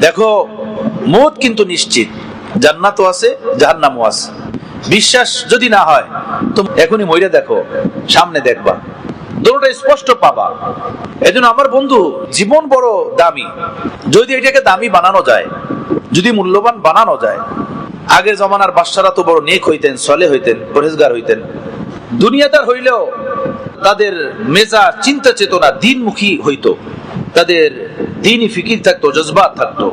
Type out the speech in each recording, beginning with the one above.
দেখো, মত কিন্তু নিশ্চিত। জান্নাতও আছে, জাহান্নামও আছে। বিশ্বাস যদি না হয়, তো এখনই মইরা দেখো, সামনে দেখবা। দুটোটা স্পষ্ট পাবা। এজন্য আমার বন্ধু, জীবন বড় দামি। যদি এটাকে দামি বানানো যায়, যদি মূল্যবান বানানো যায়, আগের জমানার বাদশারা তো বড় নেক হইতেন, সলে হইতেন পরেজগার হইতেন। দুনিয়াদার হইলেও তাদের মেজা চিন্তা চেতনা দিনমুখী হইতো। তাদের দিনই ফিকির থাকতো, জজবাত থাকতো।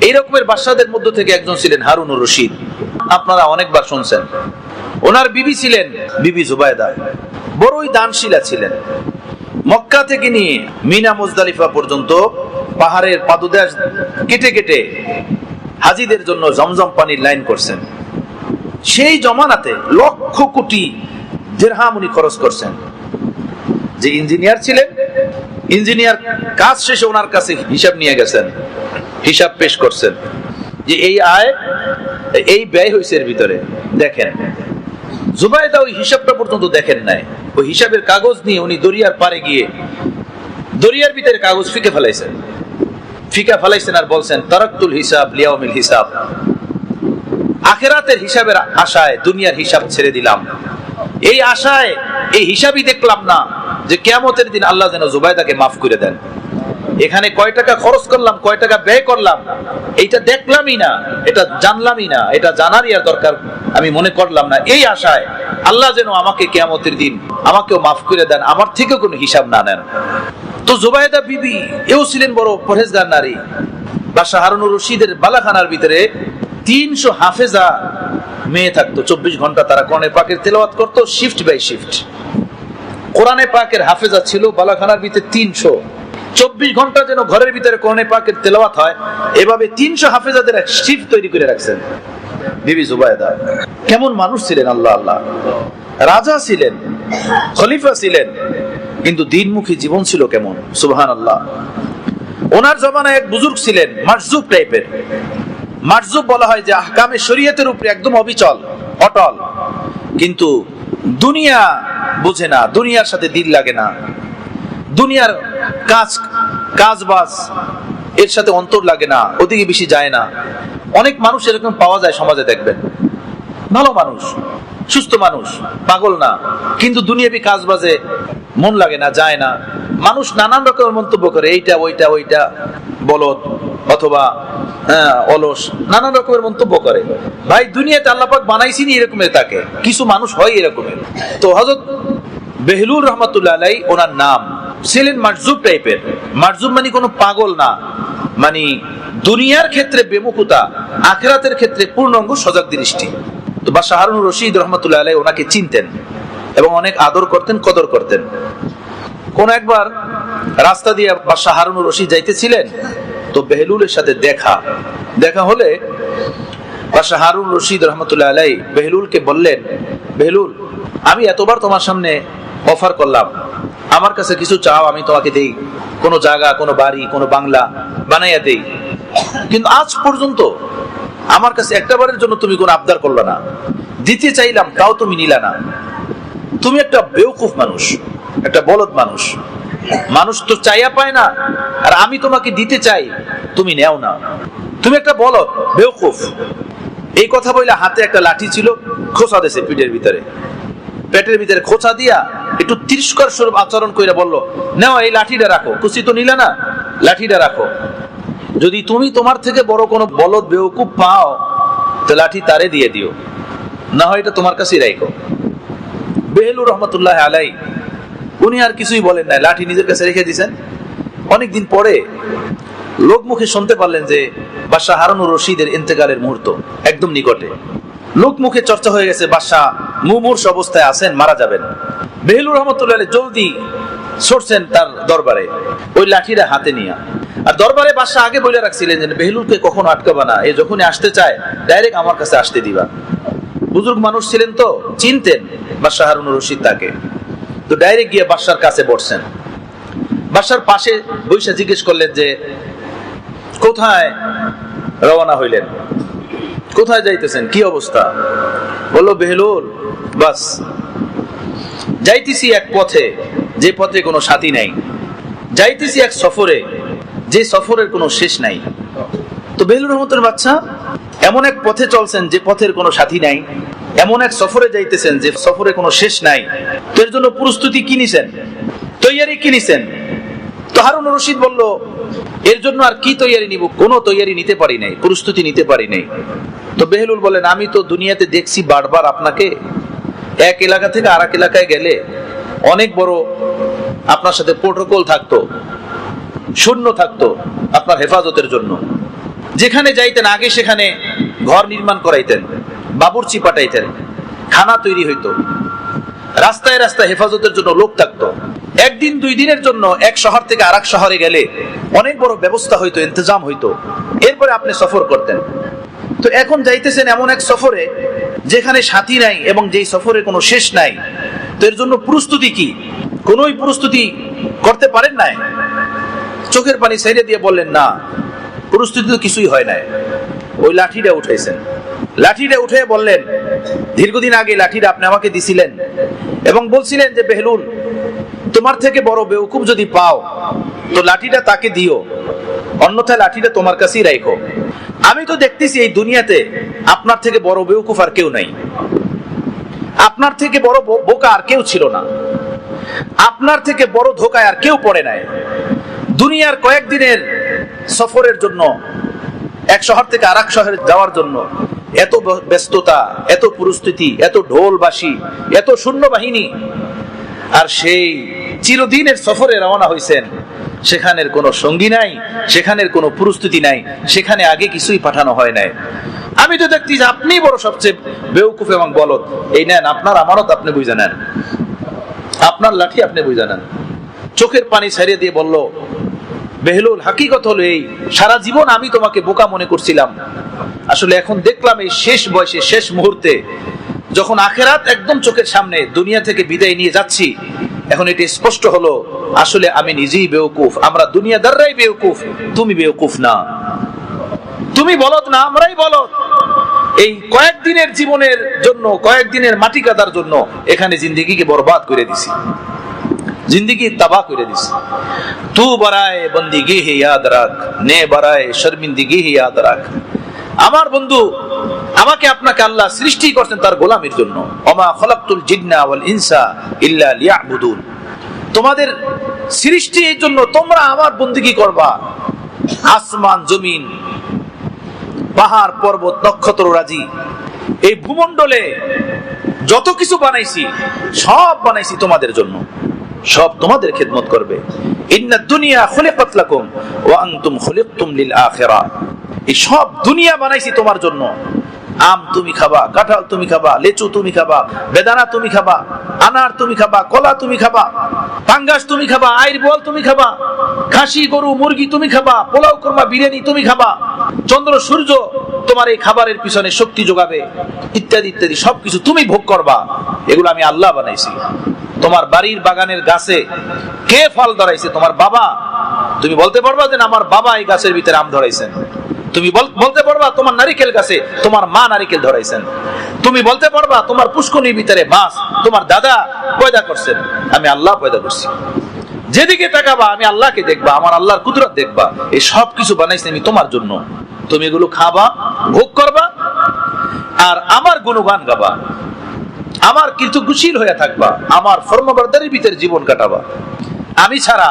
এই রকমের বাদশাদের মধ্য থেকে একজন ছিলেন হারুন রশিদ। আপনারা অনেকবার শুনছেন। ওনার বিবি ছিলেন বিবি জুবায়দা। বড়ই দানশীলা ছিলেন। মক্কা থেকে নিয়ে মিনা মুজদালিফা পর্যন্ত পাহাড়ের পাদুদেশ কেটে কেটে হাজিদের জন্য জমজম পানির লাইন করছেন। সেই জমানাতে লক্ষ কোটি দেড়হাম উনি খরচ করছেন। যে ইঞ্জিনিয়ার ছিলেন ইঞ্জিনিয়ার কাজ শেষে ওনার কাছে হিসাব নিয়ে গেছেন, হিসাব পেশ করছেন যে এই আয়, এই ব্যয় হয়েছে এর ভিতরে। দেখেন, জুবাইদা ওই হিসাবটা পর্যন্ত দেখেন নাই। ওই হিসাবের কাগজ নিয়ে উনি দরিয়ার পারে গিয়ে দরিয়ার ভিতরে কাগজ ফিকে ফেলাইছেন। ফিকা ফেলাইছেন আর বলছেন, তারাক্তুল হিসাব লিয়াউমিল হিসাব। আখেরাতের হিসাবের আশায় দুনিয়ার হিসাব ছেড়ে দিলাম। এই আশায়, এই হিসাবই দেখলাম না। যে কেয়ামতের দিন আল্লাহ যেন জুবাইদাকে মাফ করে দেন। এখানে কয় টাকা খরচ করলাম, কয় টাকা ব্যয় করলাম, এইটা দেখলামই না, এটা জানলামই না, এটা জানারই আর দরকার আমি মনে করলাম না। এই আশায় আল্লাহ যেন আমাকে কেয়ামতের দিন আমাকেও মাফ করে দেন, আমার থেকেও কোনো হিসাব না নেন। তো জুবাইদা বিবি, এও ছিলেন বড় পরহেজগার নারী। বাসা হারুনুর রশিদের বালাখানার ভিতরে তিনশো হাফেজা মেয়ে থাকতো, চব্বিশ ঘণ্টা তারা কোরআনে পাকের তেলাওয়াত করতো শিফট বাই শিফট কোরআনে পাকের হাফেজা ছিল বালাখানার ভিতরে তিনশো। চব্বিশ ঘণ্টা যেন ঘরের ভিতরে কোরআনে পাকের তেলাওয়াত হয়, এভাবে তিনশো হাফেজাদের এক শিফট তৈরি করে রাখছেন। বিবি জুবায়দা, কেমন মানুষ ছিলেন আল্লাহ আল্লাহ। রাজা ছিলেন, খলিফা ছিলেন, কিন্তু দিনমুখী জীবন ছিল কেমন? সুবহান আল্লাহ ওনার জমানায় এক বুজুর্গ ছিলেন মারজুব টাইপের। মারজুব বলা হয় যে আহকামে শরীয়তের উপরে একদম অবিচল, অটল। কিন্তু দুনিয়া বুঝে না দুনিয়ার সাথে দিল লাগে না। দুনিয়ার কাজ কাজ বাজ এর সাথে অন্তর লাগে না ওদিকে বেশি যায় না। অনেক মানুষ এরকম পাওয়া যায় সমাজে দেখবেন। ভালো মানুষ সুস্থ মানুষ পাগল না। কিন্তু দুনিয়াবি কাজ বাজে মন লাগে না যায় না। মানুষ নানান রকমের মন্তব্য করে এইটা ওইটা ওইটা বলদ অথবা হ্যাঁ, অলস নানান রকমের মন্তব্য করে। ভাই দুনিয়াতে আল্লাপাক বানাইছিনি এরকমের তাকে। কিছু মানুষ হয় এরকমের। তো হজরত বেহলুর রহমতুল্লাহ ওনার নাম। ছিলেন মারজুব টাইপের। মারজুব মানে কোনো পাগল না। মানে দুনিয়ার ক্ষেত্রে বেমুকুতা আখেরাতের ক্ষেত্রে পূর্ণাঙ্গ সজাগ দৃষ্টি। তো বা শাহরুন রশিদ রহমতুল্লাহ আলাই ওনাকে চিনতেন এবং অনেক আদর করতেন, কদর করতেন। কোন একবার রাস্তা দিয়ে বাদশাহ হারুনুর রশিদ যাইতেছিলেন, তো বেহলুলের সাথে দেখা। দেখা হলে বাদশাহ হারুন রশিদ রহমতুল্লাহ আলাই বেহলুলকে বললেন, বেহলুল, আমি এতবার তোমার সামনে অফার করলাম। আমার কাছে কিছু চাও, আমি তোমাকে দেই। কোনো জায়গা, কোনো বাড়ি, কোনো বাংলা বানাইয়া দেই। কিন্তু আজ পর্যন্ত আমার কাছে একটা বারের জন্য তুমি কোনো আবদার করল না। দিতে চাইলাম, তাও তুমি নিলা না। তুমি একটা বেউকুফ মানুষ, একটা বলদ মানুষ। মানুষ তো চাইয়া পায় না, আর আমি তোমাকে দিতে চাই, তুমি নেও না। তুমি একটা বলদ বেউকুফ এই কথা বললে হাতে একটা লাঠি ছিল খোসা দেশে পিঠের ভিতরে। পেটের ভিতরে খোঁচা দিয়া একটু তিরস্কর স্বরূপ আচরণ করে বলল, নেও, এই লাঠিটা রাখো। খুশি তো নিলে না? লাঠিটা রাখো। যদি তুমি তোমার থেকে বড় কোনো বলদ বেউকুফ পাও, তো লাঠি তারে দিয়ে দিও। না হয় এটা তোমার কাছেই রাখো বেহেলুর রহমতুল্লাহ আলাই, উনি আর কিছুই বলেন নাই। লাঠি নিজের কাছে রেখে দিয়েছেন অনেকদিন পরে লোক মুখে শুনতে পারলেন যে বাদশাহ হারানুর রশিদের ইন্তেকালের মুহূর্ত একদম নিকটে। লোক মুখে চর্চা হয়ে গেছে বাদশাহ মুমূর্ষ অবস্থায় আছেন, মারা যাবেন। বেহেলুর রহমতুল্লাহ জলদি ছড়ছেন তার দরবারে, ওই লাঠিটা হাতে নিয়ে। আর দরবারে বাদশাহ আগে বলে রাখছিলেন যে বেহেলুরকে কখনো আটকাবা না, এ যখনই আসতে চায়, ডাইরেক্ট আমার কাছে আসতে দিবা। বুজুর্গ মানুষ ছিলেন তো, চিনতেন বাদশাহ হারুনুর রশিদ তাকে। তো ডাইরেক্ট গিয়ে বাদশার কাছে বসছেন। বাদশার পাশে বৈশা জিজ্ঞেস করলেন যে, কোথায় রওনা হইলেন? কোথায় যাইতেছেন? কি অবস্থা? বলল বেহলুল বাস। যাইতেছি এক পথে, যে পথে কোনো সাথী নাই। যাইতেছি এক সফরে, যে সফরের কোনো শেষ নাই। তো বেহুল রহমতের বাচ্চা, এমন এক পথে চলছেন যে পথের কোনো সাথী নাই। এমন এক সফরে যাইতেছেন যে সফরে কোনো শেষ নাই। তো এর জন্য প্রস্তুতি কি নিছেন? তৈয়ারি কি নিছেন? তো হারুন রশিদ বলল, এর জন্য আর কি তৈয়ারি নিব? কোনো তৈয়ারি নিতে পারি নাই, প্রস্তুতি নিতে পারি নাই। তো বেহলুল বলেন, আমি তো দুনিয়াতে দেখছি বারবার আপনাকে। এক এলাকা থেকে আর এক এলাকায় গেলে অনেক বড় আপনার সাথে প্রোটোকল থাকতো, শূন্য থাকতো আপনার হেফাজতের জন্য। যেখানে যাইতেন, আগে সেখানে ঘর নির্মাণ করাইতেন, বাবুরচি পাঠাইতেন, খানা তৈরি হইতো। রাস্তায় রাস্তায় হেফাজতের জন্য লোক থাকতো। একদিন, দুই দিনের জন্য এক শহর থেকে আরেক শহরে গেলে অনেক বড় ব্যবস্থা হইতো, ইন্তজাম হইতো। এরপরে আপনি সফর করতেন। তো এখন যাইতেছেন এমন এক সফরে যেখানে সাথী নাই এবং যেই সফরে কোনো শেষ নাই। তো এর জন্য প্রস্তুতি কি? কোনোই প্রস্তুতি করতে পারেন নাই? চোখের পানি ছেড়ে দিয়ে বললেন, না, প্রস্তুতি তো কিছুই হয় নাই। ওই লাঠিটা উঠাইছেন। লাঠিটা উঠে বললেন, দীর্ঘদিন আগে লাঠিটা আপনি আমাকে দিছিলেন এবং বলছিলেন যে বেহলুল তোমার থেকে বড় বেউকুব যদি পাও, তো লাঠিটা তাকে দিও, অন্যথায় লাঠিটা তোমার কাছেই রাখো আমি তো দেখতেছি এই দুনিয়াতে আপনার থেকে বড় বেউকুফ আর কেউ নাই। আপনার থেকে বড় বোকা আর কেউ ছিল না। আপনার থেকে বড় ধোকায় আর কেউ পড়ে নাই। দুনিয়ার কয়েকদিনের সফরের জন্য, এক শহর থেকে আর শহরে যাওয়ার জন্য এত ব্যস্ততা, এত পরিস্থিতি, এত ঢোল বাসি এত শূন্য বাহিনী, আর সেই চিরদিনের সফরে রওনা হয়েছেন সেখানের কোনো সঙ্গী নাই, সেখানের কোনো প্রস্তুতি নাই, সেখানে আগে কিছুই পাঠানো হয় নাই। আমি তো দেখছি যে আপনি বড় সবচেয়ে বেউকুফ এবং বলদ। এই নেন, আপনার আমারত আপনি বুঝে নেন। আপনার লাঠি আপনি বুঝে নেন। চোখের পানি ছাড়িয়ে দিয়ে বলল, বেহলুল, হাকিকত হলো এই, সারা জীবন আমি তোমাকে বোকা মনে করছিলাম। আসলে এখন দেখলাম এই শেষ বয়সে, শেষ মুহূর্তে, যখন আখেরাত একদম চোখের সামনে দুনিয়া থেকে বিদায় নিয়ে যাচ্ছি এখন এটি স্পষ্ট হলো, আসলে আমি নিজেই বেউকুফ আমরা দুনিয়াদাররাই বেউকুফ তুমি বেউকুফ না। তুমি বলত না, আমরাই বলত এই কয়েকদিনের জীবনের জন্য, কয়েকদিনের মাটি কাদার জন্য এখানে জিন্দিগিকে বরবাদ করে দিছি। জিন্দিগি তাবা করে দিছি। তু বারায় বন্দিগি হে ইয়াদ রাখ, নে বারায় শর্মিন্দিগি হে ইয়াদ রাখ। আমার বন্ধু আমাকে আপনাকে আল্লাহ সৃষ্টি করছেন তার গোলামের জন্য। অমা খলাকতুল জিন্না ওয়াল ইনসা ইল্লা লিয়াবুদুন। তোমাদের সৃষ্টি এর জন্য তোমরা আমার বন্দিগি করবা? আসমান, জমিন, পাহাড়, পর্বত, নক্ষত্র, রাজি। এই ভূমণ্ডলে যত কিছু বানাইছি, সব বানাইছি তোমাদের জন্য। সব তোমাদের খেদমত করবে। ইন্না দুনিয়া খুলিকাত লাকুম ওয়া আনতুম খুলিকতুম লিল আখিরা এই সব দুনিয়া বানাইছি তোমার জন্য। আম তুমি খাবা, কাঁঠাল তুমি খাবা, লেচু তুমি খাবা, বেদানা তুমি খাবা, আনার তুমি খাবা, কলা তুমি খাবা, পাঙ্গাস তুমি খাবা, আইর বল তুমি খাবা, খাসি, গরু, মুরগি তুমি খাবা, পোলাও, কর্মা, বিরিয়ানি তুমি খাবা। চন্দ্র, সূর্য তোমার এই খাবারের পিছনে শক্তি যোগাবে, ইত্যাদি ইত্যাদি, সবকিছু তুমি ভোগ করবা। এগুলো আমি আল্লাহ বানাইছি। তোমার বাড়ির বাগানের গাছে কে ফল ধরাইছে? তোমার বাবা? তুমি বলতে পারবা যে আমার বাবা এই গাছের ভিতরে আম ধরাইছেন। তুমি বলতে পারবা তোমার নারিকেল গাছে তোমার মা নারিকেল ধরাইছেন। তুমি বলতে পারবা তোমার পুষ্কনির ভিতরে মাছ তোমার দাদা পয়দা করছেন। আমি আল্লাহ পয়দা করছি। যেদিকে তাকাবা, আমি আল্লাহকে দেখবা, আমার আল্লাহর কুদরত দেখবা। এই সব কিছু বানাইছি আমি তোমার জন্য। তুমি এগুলো খাবা, ভোগ করবা, আর আমার গুণগান গাবা। আমার কৃতজ্ঞশীল হয়ে থাকবা। আমার ফর্মবর্দারির ভিতরে জীবন কাটাবা। আমি ছাড়া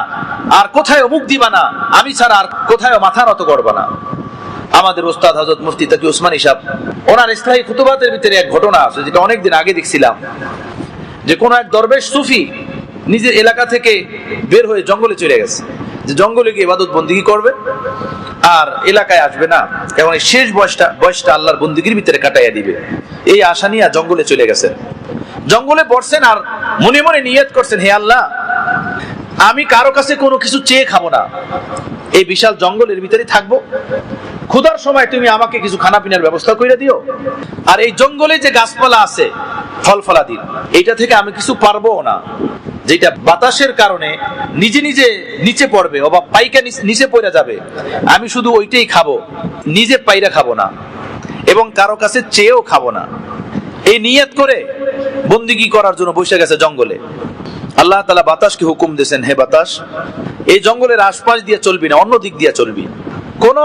আর কোথায় মুখ দিবা না, আমি ছাড়া আর কোথায় মাথা নত করবা না। আমাদের ওস্তাদ হজরত মুফতি তাকি ওসমান হিসাব ওনার ইসলাহী খুতুবাতের ভিতরে এক ঘটনা আছে, যেটা অনেকদিন আগে দেখছিলাম। যে কোন এক দরবেশ সুফি নিজের এলাকা থেকে বের হয়ে জঙ্গলে চলে গেছে। যে জঙ্গলে গিয়ে ইবাদত বন্দিগি করবে, আর এলাকায় আসবে না। এবং এই শেষ বয়সটা বয়সটা আল্লাহর বন্দিগির ভিতরে কাটাইয়া দিবে। এই আশা নিয়ে জঙ্গলে চলে গেছেন জঙ্গলে পড়ছেন আর মনে মনে নিয়ত করছেন, হে আল্লাহ, আমি কারও কাছে কোনো কিছু চেয়ে খাব না। এই বিশাল জঙ্গলের ভিতরে থাকব। ক্ষুধার সময় তুমি আমাকে কিছু খানা পিনার ব্যবস্থা করে দিও? আর এই জঙ্গলে যে গাছপালা আছে ফল ফলাদি এইটা থেকে আমি কিছু পারব না। যেটা বাতাসের কারণে নিজে নিজে নিচে পড়বে অবা পাইকা নিচে পড়ে যাবে। আমি শুধু ওইটাই খাব, নিজে পাইরা খাব না। এবং কারও কাছে চেয়েও খাব না। এই নিয়ত করে বন্দিগি করার জন্য বসে গেছে জঙ্গলে। আল্লাহ তালা বাতাসকে হুকুম দিয়েছেন, হে বাতাস, এই জঙ্গলের আশপাশ দিয়ে চলবি না, অন্য দিক দিয়ে চলবি। কোন